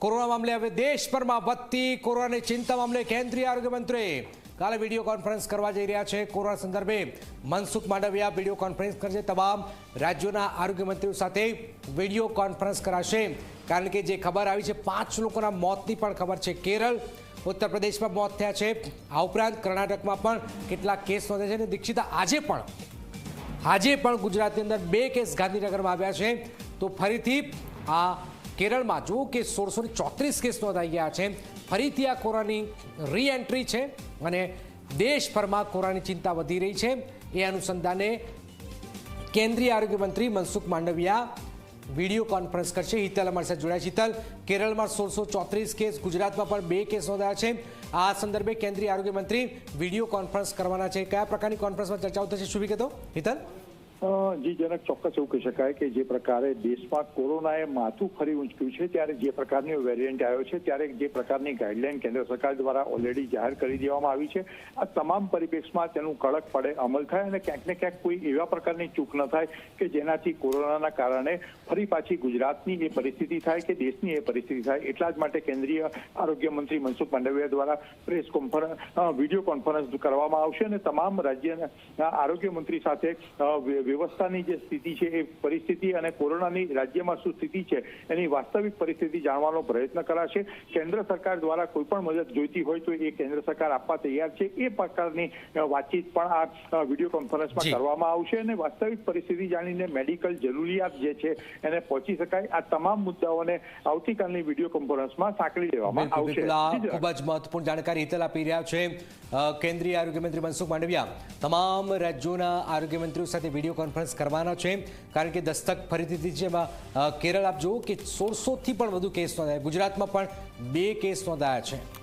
Corona મામલે હવે દેશભરમાં વધતી કોરોનાની ચિંતા મામલે કેન્દ્રીય આરોગ્ય મંત્રી કાલે વીડિયો કોન્ફરન્સ કરવા જઈ રહ્યા છે કોરોના સંદર્ભે મનસુખ માંડવિયા વીડિયો કોન્ફરન્સ કરશે તમામ રાજ્યોના આરોગ્ય મંત્રીઓ સાથે વીડિયો કોન્ફરન્સ કરાશે કારણ કે જે ખબર આવી છે પાંચ લોકોના મોતની પણ ખબર છે કેરળ ઉત્તર પ્રદેશમાં મોત થયા છે આ ઉપરાંત કર્ણાટકમાં પણ કેટલાક કેસ નોંધ્યા છે અને દીક્ષિતા આજે પણ આજે પણ ગુજરાતની અંદર બે કેસ ગાંધીનગરમાં આવ્યા છે। તો ફરીથી આ કેરળમાં જો કે સોળસો ચોત્રીસ કેસ નોંધાઈ ગયા છે. ફરીથી આ કોરોનાની રી એન્ટ્રી છે અને દેશભરમાં કોરોનાની ચિંતા વધી રહી છે. એ અનુસંધાને કેન્દ્રીય આરોગ્ય મંત્રી મનસુખ માંડવિયા વીડિયો કોન્ફરન્સ કરશે. હિતલ અમારી સાથે જોડાય છે. હિતલ, કેરળમાં સોળસો ચોત્રીસ કેસ, ગુજરાતમાં પણ બે કેસ નોંધાયા છે. આ સંદર્ભે કેન્દ્રીય આરોગ્ય મંત્રી વીડિયો કોન્ફરન્સ કરવાના છે. કયા પ્રકારની કોન્ફરન્સમાં ચર્ચાઓ થશે, શું વિગતો? હિતલ? જી જનક ચોક્કસ એવું કહી શકાય કે જે પ્રકારે દેશમાં કોરોનાએ માથું ફરી ઊંચક્યું છે, ત્યારે જે પ્રકારની વેરિયન્ટ આવ્યો છે, ત્યારે જે પ્રકારની ગાઈડલાઈન કેન્દ્ર સરકાર દ્વારા ઓલરેડી જાહેર કરી દેવામાં આવી છે. આ તમામ પરિપ્રેક્ષમાં તેનું કડક પડે અમલ થાય અને ક્યાંક ને ક્યાંક કોઈ એવા પ્રકારની ચૂક ન થાય કે જેનાથી કોરોનાના કારણે ફરી પાછી ગુજરાતની એ પરિસ્થિતિ થાય કે દેશની એ પરિસ્થિતિ થાય. એટલા જ માટે કેન્દ્રીય આરોગ્ય મંત્રી મનસુખ માંડવિયા દ્વારા પ્રેસ કોન્ફરન્સ વીડિયો કોન્ફરન્સ કરવામાં આવશે અને તમામ રાજ્યના આરોગ્ય મંત્રી સાથે વ્યવસ્થાની જે સ્થિતિ છે એ પરિસ્થિતિ અને કોરોનાની રાજ્યમાં શું સ્થિતિ છે એની વાસ્તવિક પરિસ્થિતિ જાણવાનો પ્રયત્ન કરાશે. કેન્દ્ર સરકાર દ્વારા કોઈ પણ મદદ જોઈતી હોય તો એ કેન્દ્ર સરકાર આપવા તૈયાર છે. એ પ્રકારની વાતચીત પણ આ વીડિયો કોન્ફરન્સમાં કરવામાં આવશે અને વાસ્તવિક પરિસ્થિતિ જાણીને મેડિકલ જરૂરિયાત જે છે એને પહોંચી શકાય. આ તમામ મુદ્દાઓને આવતીકાલની વીડિયો કોન્ફરન્સમાં સાંકળી લેવામાં આવશે. ખૂબ જ મહત્વપૂર્ણ જાણકારી હિતલ આપી રહ્યા છે કેન્દ્રીય આરોગ્ય મંત્રી મનસુખ માંડવિયા. તમામ રાજ્યોના આરોગ્ય મંત્રીઓ સાથે વીડિયો કોન્ફરન્સ કરવાના છે. કારણ કે દસ્તક ફરીથી જેમાં કેરળ આપ જુઓ કે સોળસોથી પણ વધુ કેસ નોંધાયા. ગુજરાતમાં પણ બે કેસ નોંધાયા છે.